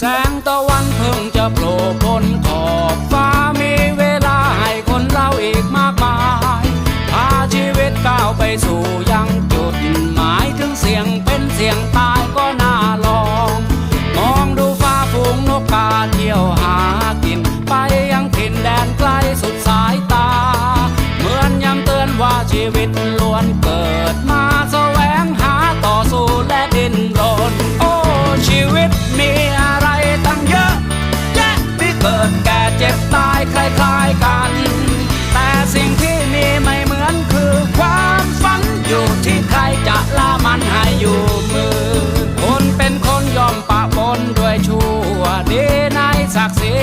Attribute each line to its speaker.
Speaker 1: แสงตะวันเพิ่งจะโผล่พ้นขอบฟ้ามีเวลาให้คนเราอีกมากมายพาชีวิตก้าวไปสู่ยังจุดหมายถึงเสียงเป็นเสียงตายก็น่าลอง มองดูฟ้าฝูงนกกาเที่ยวหา